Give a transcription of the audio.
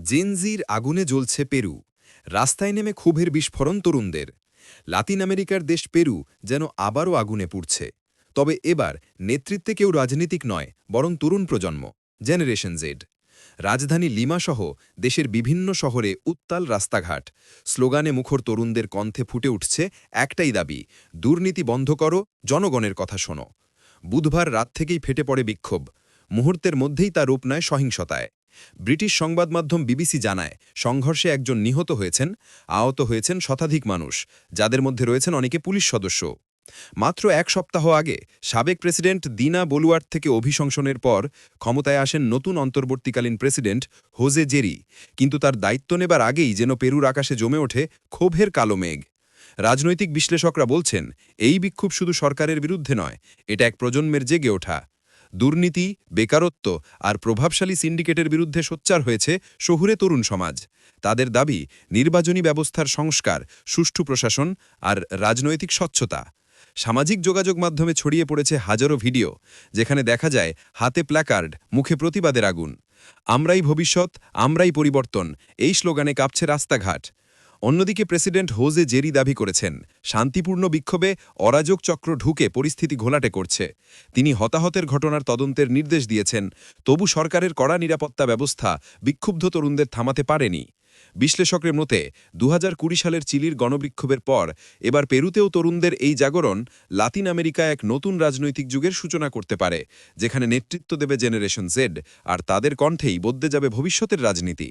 জেনজির আগুনে জ্বলছে পেরু। রাস্তায় নেমে ক্ষোভের বিস্ফোরণ তরুণদের। লাতিন আমেরিকার দেশ পেরু যেন আবারও আগুনে পুড়ছে। তবে এবার নেতৃত্বে কেউ রাজনীতিক নয়, বরং তরুণ প্রজন্ম, জেনারেশন জেড। রাজধানী লিমাসহ দেশের বিভিন্ন শহরে উত্তাল রাস্তাঘাট। স্লোগানে মুখর তরুণদের কণ্ঠে ফুটে উঠছে একটাই দাবি, দুর্নীতি বন্ধ করো, জনগণের কথা শোনো। বুধবার রাত থেকেই ফেটে পড়ে বিক্ষোভ। মুহূর্তের মধ্যেই তা রূপ নেয় সহিংসতায়। ব্রিটিশ সংবাদ মাধ্যম বিবিসি জানায়, সংঘর্ষে একজন নিহত হয়েছেন, আহত হয়েছেন শতাধিক মানুষ, যাদের মধ্যে রয়েছেন অনেকে পুলিশ সদস্য। মাত্র এক সপ্তাহ আগে, সাবেক প্রেসিডেন্ট দিনা বলুয়ার থেকে অভিশংসনের পর ক্ষমতায় আসেন নতুন অন্তর্বর্তীকালীন প্রেসিডেন্ট হোজে জেরি, কিন্তু তার দায়িত্ব নেবার আগেই যেন পেরুর আকাশে জমে ওঠে ক্ষোভের কালো মেঘ। রাজনৈতিক বিশ্লেষকরা বলছেন, এই বিক্ষোভ শুধু সরকারের বিরুদ্ধে নয়, এটা এক প্রজন্মের জেগে ওঠা। দুর্নীতি, বেকারত্ব আর প্রভাবশালী সিন্ডিকেটের বিরুদ্ধে সোচ্চার হয়েছে শহুরে তরুণ সমাজ। তাদের দাবি, নির্বাচনী ব্যবস্থার সংস্কার, সুষ্ঠু প্রশাসন আর রাজনৈতিক স্বচ্ছতা। সামাজিক যোগাযোগ মাধ্যমে ছড়িয়ে পড়েছে হাজারো ভিডিও, যেখানে দেখা যায় হাতে প্ল্যাকার্ড, মুখে প্রতিবাদের আগুন। আমরাই ভবিষ্যৎ, আমরাই পরিবর্তন, এই স্লোগানে কাঁপছে রাস্তাঘাট। অন্যদিকে প্রেসিডেন্ট হোজে জেরি দাবি করেছেন, শান্তিপূর্ণ বিক্ষোভে অরাজক চক্র ঢুকে পরিস্থিতি ঘোলাটে করছে। তিনি হতাহতের ঘটনার তদন্তের নির্দেশ দিয়েছেন, তবু সরকারের কড়া নিরাপত্তা ব্যবস্থা বিক্ষুব্ধ তরুণদের থামাতে পারেনি। বিশ্লেষকের মতে দু হাজার কুড়ি সালের চিলির গণবিক্ষোভের পর এবার পেরুতেও তরুণদের এই জাগরণ লাতিন আমেরিকা এক নতুন রাজনৈতিক যুগের সূচনা করতে পারে, যেখানে নেতৃত্ব দেবে জেনারেশন জেড, আর তাদের কণ্ঠেই বদলে যাবে ভবিষ্যতের রাজনীতি।